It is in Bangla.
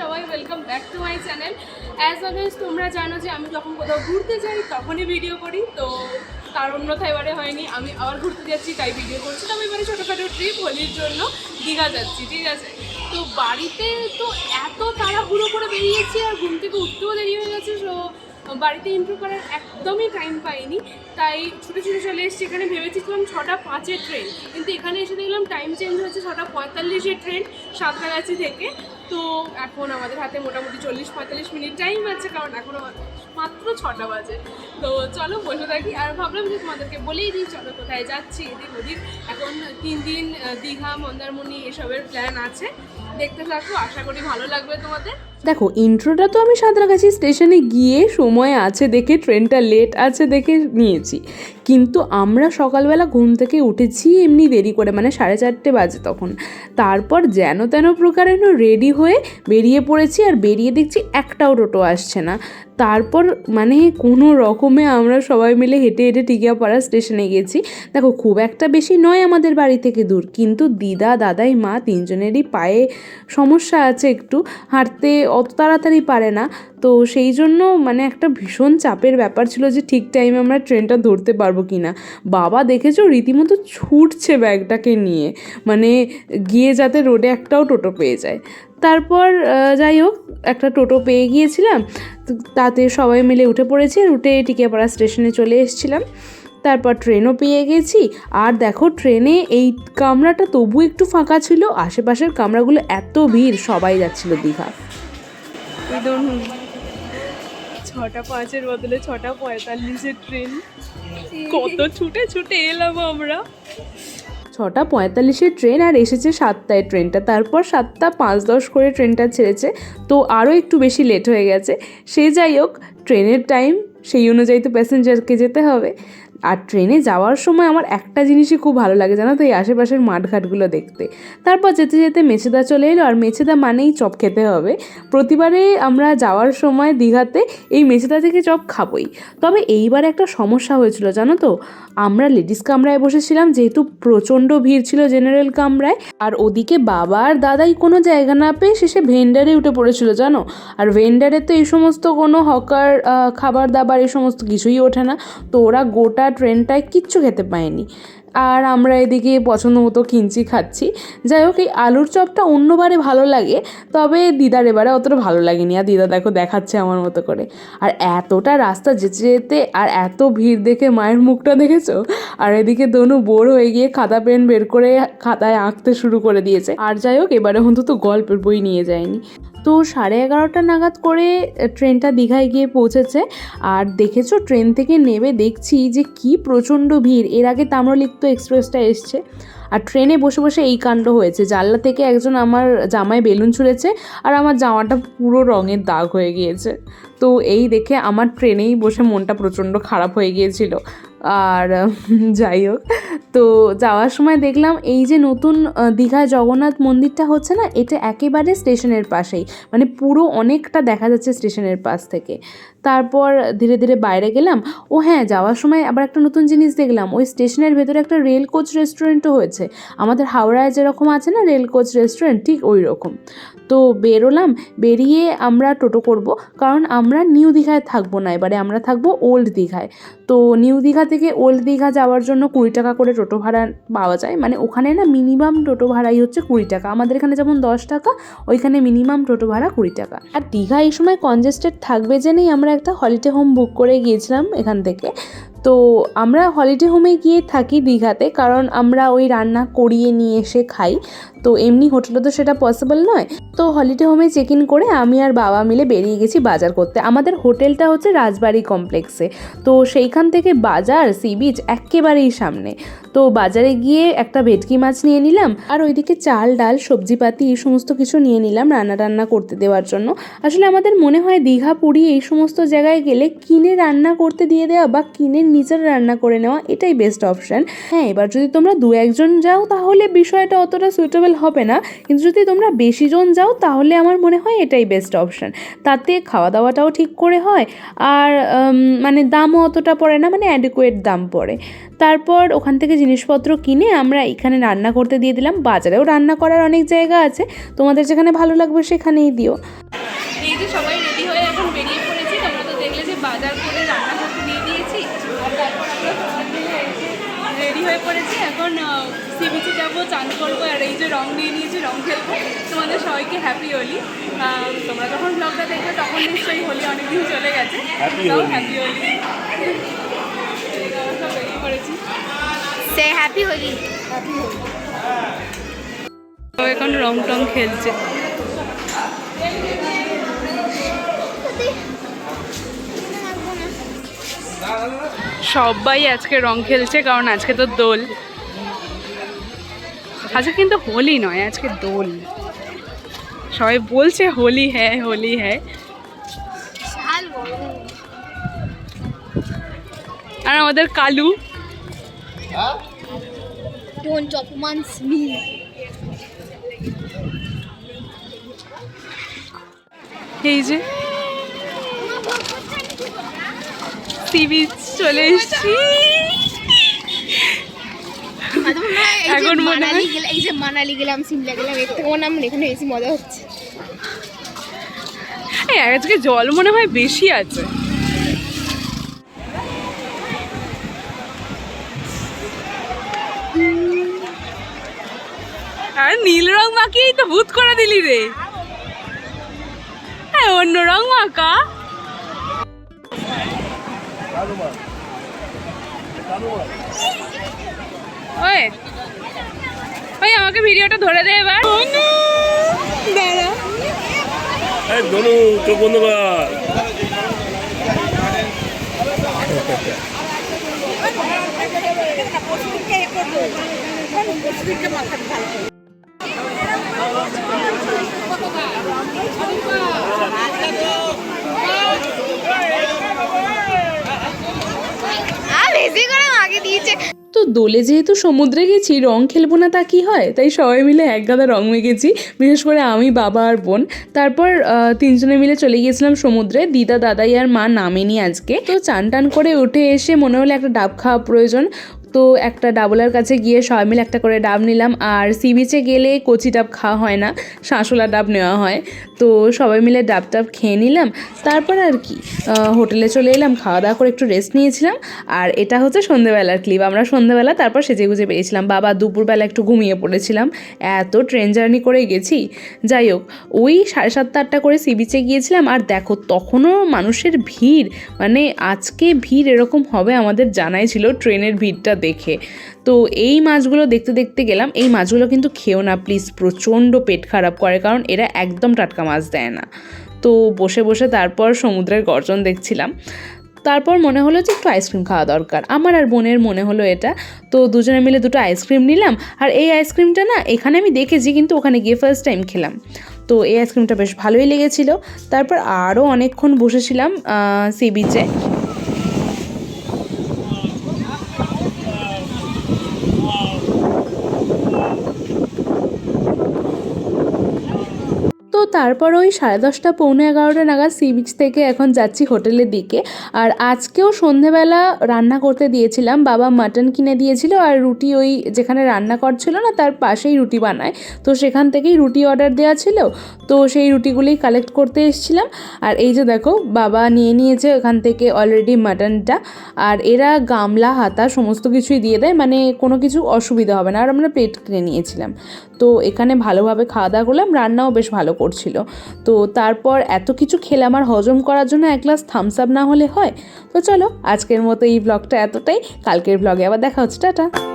সবাই welcome back to my channel as always তোমরা জানো যে আমি যখন কোথাও ঘুরতে যাই, তখনই ভিডিও করি, তো তার অন্যথা এবারে হয়নি। আমি আবার ঘুরতে যাচ্ছি, তাই ভিডিও করছি। তো আমি এবারে ছোটোখাটো ট্রিপ হোলির জন্য দীঘা যাচ্ছি, ঠিক আছে? তো বাড়িতে তো এত তাড়াহুড়ো করে বেরিয়েছি আর ঘুম থেকে উঠতেও দেরি হয়ে গেছে সো বাড়িতে ইন্ট্রো করার একদমই টাইম পাইনি। তাই ছুটে ছুটে চলে এসেছি। এখানে ভেবেছিলাম ছটা পাঁচের ট্রেন কিন্তু এখানে এসে দেখলাম টাইম চেঞ্জ হয়েছে ছটা পঁয়তাল্লিশের ট্রেন সাঁতরাগাছি থেকে। তো এখন আমাদের হাতে মোটামুটি চল্লিশ পঁয়তাল্লিশ মিনিট টাইম আছে, কারণ এখনও মাত্র ছটা বাজে। তো চলো বসে থাকি। আর ভাবলাম যে তোমাদেরকে বলেই দিই, চলো কোথায় যাচ্ছি, এদিক ওদিক। এখন তিন দিন দীঘা, মন্দারমণি এসবের প্ল্যান আছে। দেখতে থাকো, আশা করি ভালো লাগবে তোমাদের। দেখো ইন্ট্রোটা তো আমি সাঁতরাগাছি স্টেশনে গিয়ে সময় আছে দেখে ট্রেনটা লেট আছে দেখে নিয়েছি। কিন্তু আমরা সকালবেলা ঘুম থেকে উঠেছি এমনি দেরি করে মানে সাড়ে চারটে বাজে তখন। তারপর যেন তেন প্রকারেণ রেডি হয়ে বেরিয়ে পড়েছি আর বেরিয়ে দেখছি একটাও টোটো আসছে না। তারপর মানে কোনো রকমে আমরা সবাই মিলে হেঁটে হেঁটে টিকিয়াপাড়া স্টেশনে গেছি। দেখো, খুব একটা বেশি নয় আমাদের বাড়ি থেকে দূর, কিন্তু দিদা, দাদাই, মা তিনজনেরই পায়ে সমস্যা আছে একটু। হাঁটতে অত তাড়াতাড়ি পারে না। তো সেই জন্য মানে একটা ভীষণ চাপের ব্যাপার ছিল যে ঠিক টাইমে আমরা ট্রেনটা ধরতে পারব কি না বাবা দেখেছ রীতিমতো ছুটছে ব্যাগটাকে নিয়ে। মানে গিয়ে যাতে রোডে একটাও টোটো পেয়ে যায়। তারপর যাই হোক, একটা টোটো পেয়ে গিয়েছিলাম। তাতে সবাই মিলে উঠে পড়েছি উঠে টিকিয়াপাড়া স্টেশনে চলে এসেছিলাম। তারপর ট্রেনও পেয়ে গেছি। আর দেখো ট্রেনে এই কামরাটা তবু একটু ফাঁকা ছিল। আশেপাশের কামরাগুলো এত ভিড়, সবাই যাচ্ছিল দীঘা। ছটা পাঁচের বদলে ছটা পঁয়তাল্লিশের ট্রেন কত ছুটে ছুটে এলাম আমরা। ছটা পঁয়তাল্লিশের ট্রেন আর এসেছে সাতটায় ট্রেনটা তারপর সাতটা পাঁচ দশ করে ট্রেনটা ছেড়েছে। তো আরও একটু বেশি লেট হয়ে গেছে। সে যাই হোক ট্রেনের টাইম সেই অনুযায়ী তো প্যাসেঞ্জারকে যেতে হবে। আর ট্রেনে যাওয়ার সময় আমার একটা জিনিসই খুব ভালো লাগে, জানো তো, এই আশেপাশের মাঠঘাটগুলো দেখতে। তারপর যেতে যেতে মেছেদা চলে এলো, আর মেছেদা মানেই চপ খেতে হবে। প্রতিবারে আমরা যাওয়ার সময় দীঘাতে এই মেছেদা থেকে চপ খাবই। তবে এইবার একটা সমস্যা হয়েছিল, জানো তো, আমরা লেডিস কামরায় বসেছিলাম, যেহেতু প্রচণ্ড ভিড় ছিল জেনারেল কামরায়, আর ওদিকে বাবা আর দাদাই কোনো জায়গা না পেয়ে শেষে ভেন্ডারে উঠে পড়েছিল, জানো। আর ভেন্ডারে তো এই সমস্ত কোনো হকার খাবার দাবার এই সমস্ত কিছুই ওঠে না। তো ওরা গোটা ট্রেনটায় কিচ্ছু খেতে পায়নি আর আমরা এদিকে পছন্দ মতো কিনছি খাচ্ছি। যাই হোক, এই আলুর চপটা অন্যবারে ভালো লাগে, তবে দিদার এবারে অতটা ভালো লাগেনি। আর দিদা দেখো দেখাচ্ছে আমার মতো করে। আর এতটা রাস্তা যেতে যেতে আর এত ভিড় দেখে মায়ের মুখটা দেখেছ? আর এদিকে দনু বোর হয়ে গিয়ে খাতা পেন বের করে খাতায় আঁকতে শুরু করে দিয়েছে। আর যাই হোক, এবারে অন্তত গল্পের বই নিয়ে যায়নি। তো সাড়ে এগারোটা নাগাদ করে ট্রেনটা দীঘায় গিয়ে পৌঁছেছে। আর দেখেছ, ট্রেন থেকে নেমে দেখছি যে কি প্রচণ্ড ভিড়। এর আগে তাম্রলিপ্ত এক্সপ্রেসটা এসছে। আর ট্রেনে বসে বসে এই কাণ্ড হয়েছে। জানলা থেকে একজন আমার জামায় বেলুন ছুঁড়েছে আর আমার জামাটা পুরো রঙের দাগ হয়ে গিয়েছে। তো এই দেখে আমার ট্রেনেই বসে মনটা প্রচণ্ড খারাপ হয়ে গিয়েছিল। আর যাই হোক। তো যাওয়ার সময় দেখলাম এই যে নতুন দীঘা দীঘায় জগন্নাথ মন্দিরটা হচ্ছে না, এটা একেবারে স্টেশনের পাশেই। মানে পুরো অনেকটা দেখা যাচ্ছে স্টেশনের পাশ থেকে। তারপর ধীরে ধীরে বাইরে গেলাম। ও হ্যাঁ যাওয়ার সময় আবার একটা নতুন জিনিস দেখলাম। ওই স্টেশনের ভেতরে একটা রেল কোচ রেস্টুরেন্টও হয়েছে। আমাদের হাওড়ায় যেরকম আছে না রেল কোচ রেস্টুরেন্ট, ঠিক ওই রকম। তো বেরোলাম, বেরিয়ে আমরা টোটো করব, কারণ আমরা নিউ দীঘায় থাকব না। এবারে আমরা থাকব ওল্ড দীঘায়। তো নিউ দীঘা থেকে ওল্ড দীঘা যাওয়ার জন্য কুড়ি টাকা করে টোটো ভাড়া পাওয়া যায়। মানে ওখানে না মিনিমাম টোটো ভাড়াই হচ্ছে কুড়ি টাকা। আমাদের এখানে যেমন দশ টাকা, ওইখানে মিনিমাম টোটো ভাড়া কুড়ি টাকা। আর দীঘা এই সময় কনজেস্টেড থাকবে জেনেই আমরা একটা হলিডে হোম বুক করে গিয়েছিলাম এখান থেকে। তো আমরা হলিডে হোমে গিয়ে থাকি দীঘাতে, কারণ আমরা ওই রান্না করিয়ে নিয়ে এসে খাই। তো এমনি হোটেলে তো সেটা পসিবল নয়। তো হলিডে হোমে চেক ইন করে আমি আর বাবা মিলে বেরিয়ে গেছি বাজার করতে। আমাদের হোটেলটা হচ্ছে রাজবাড়ি কমপ্লেক্সে তো সেইখান থেকে বাজার সি বিচ একেবারেই সামনে। তো বাজারে গিয়ে একটা ভেটকি মাছ নিয়ে নিলাম, আর ওইদিকে চাল, ডাল, সবজিপাতি এই সমস্ত কিছু নিয়ে নিলাম রান্না টান্না করতে দেওয়ার জন্য। আসলে আমাদের মনে হয় দীঘা পুরী এই সমস্ত জায়গায় গেলে কিনে রান্না করতে দিয়ে দেওয়া বা কিনে নিজের রান্না করে নেওয়া এটাই বেস্ট অপশান হ্যাঁ এবার যদি তোমরা দু একজন যাও, তাহলে বিষয়টা অতটা সুইটেবল হবে না। কিন্তু যদি তোমরা বেশি জন যাও, তাহলে আমার মনে হয় এটাই বেস্ট অপশান তাতে খাওয়া দাওয়াটাও ঠিক করে হয়, আর মানে দামও অতটা পড়ে না মানে অ্যাডিকুয়েট দাম পড়ে। তারপর ওখান থেকে জিনিসপত্র কিনে আমরা এখানে রান্না করতে দিয়ে দিলাম। বাজারেও রান্না করার অনেক জায়গা আছে। তোমাদের যেখানে ভালো লাগবে সেখানেই দিও। হয়ে পড়েছি। এখন সি বিচে যাব চান করব আর এই যে রং নিয়ে নিয়েছি রং খেলব। তোমাদের সবাইকে হ্যাপি হোলি তোমরা যখন ব্লগটা দেখবে তখন নিশ্চয়ই হোলি অনেকদিন চলে গেছে। তাও হ্যাপি হোলি সব বেরিয়ে পড়েছি সে হ্যাপি হোলি তো এখন রং টং খেলছে। সবাই আজকে রং খেলছে কারণ আজকে তো দোল। আজকে কিন্তু হোলি নয় আজকে দোল। সবাই বলছে হোলি হ্যাঁ হোলি হ্যাঁ আর আমাদের কালু। এই যে চলে এসছি। এখন মানালি গেলে এই যে মানালি গেলাম সিমলা গেলাম এর থেকে এখানে মজা হচ্ছে আজকে জল মনে হয় বেশি আছে। আর নীল রং মাখিয়েই তো ভূত করে দিলি রে। হ্যাঁ অন্য রং মাখা। ওই ওই আমাকে ভিডিওটা ধরে দে এবার দাঁড়া এই ধনু চোখ বন্ধ কর আর বেশি করে আগে দিয়েছে তো দোলে যেহেতু সমুদ্রে গেছি, রং খেলব না তা কি হয়? তাই সবাই মিলে এক গাদা রং মেগেছি বিশেষ করে আমি, বাবা আর বোন। তারপর তিনজনে মিলে চলে গিয়েছিলাম সমুদ্রে, দিদা, দাদাই আর মা নামেনি আজকে। তো চান টান করে উঠে এসে মনে হলো একটা ডাব খাওয়া প্রয়োজন। তো একটা ডাবলার কাছে গিয়ে সবাই মিলে একটা করে ডাব নিলাম। আর সি বিচে গেলে কচি ডাব খাওয়া হয় না শাঁসোলা ডাব নেওয়া হয়। তো সবাই মিলে ডাব টাব খেয়ে নিলাম। তারপর আর কি হোটেলে চলে এলাম, খাওয়া দাওয়া করে একটু রেস্ট নিয়েছিলাম। আর এটা হচ্ছে সন্ধেবেলার ক্লিপ আমরা সন্ধেবেলা তারপর সেজে গুজে বেরিয়েছিলাম। বাবা দুপুরবেলা একটু ঘুমিয়ে পড়েছিলাম। এত ট্রেন জার্নি করে গেছি। যাই হোক, ওই সাড়ে সাতটা আটটা করে সি বিচে গিয়েছিলাম। আর দেখো, তখনও মানুষের ভিড় মানে আজকে ভিড় এরকম হবে আমাদের জানাই ছিল ট্রেনের ভিড়টা দেখে। তো এই মাছগুলো দেখতে দেখতে গেলাম, এই মাছগুলো কিন্তু খেও না প্লিজ প্রচণ্ড পেট খারাপ করে, কারণ এরা একদম টাটকা মাছ দেয় না। তো বসে বসে তারপর সমুদ্রের গর্জন দেখছিলাম। তারপর মনে হলো যে একটু আইসক্রিম খাওয়া দরকার। আমার আর বোনের মনে হলো এটা। তো দুজনে মিলে দুটো আইসক্রিম নিলাম, আর এই আইসক্রিমটা না এখানে আমি দেখেছি, কিন্তু ওখানে গিয়ে ফার্স্ট টাইম খেলাম। তো এই আইসক্রিমটা বেশ ভালোই লেগেছিল। তারপর আরও অনেকক্ষণ বসেছিলাম সি বিচে তারপর ওই সাড়ে দশটা, পৌনে এগারোটা নাগাদ সি বিচ থেকে এখন যাচ্ছি হোটেলের দিকে। আর আজকেও সন্ধেবেলা রান্না করতে দিয়েছিলাম। বাবা মাটন কিনে দিয়েছিল আর রুটি ওই যেখানে রান্না করছিল না, তার পাশেই রুটি বানায়। তো সেখান থেকেই রুটি অর্ডার দেওয়া ছিল। তো সেই রুটিগুলোই কালেক্ট করতে এসেছিলাম। আর এই যে দেখো, বাবা নিয়ে নিয়েছে ওখান থেকে অলরেডি মাটনটা আর এরা গামলা, হাতা সমস্ত কিছুই দিয়ে দেয়। মানে কোনো কিছু অসুবিধা হবে না। আর আমরা প্লেট কিনে নিয়েছিলাম। তো এখানে ভালোভাবে খাওয়া দাওয়া করলাম। রান্নাও বেশ ভালো করছিল তো তারপর এত কিছু খেলে আমার হজম করার জন্য এক গ্লাস থামস আপ না হলে হয়। তো চলো আজকের মতো এই ব্লগটা এতটাই। কালকের ব্লগে আবার দেখা হচ্ছে। টাটা।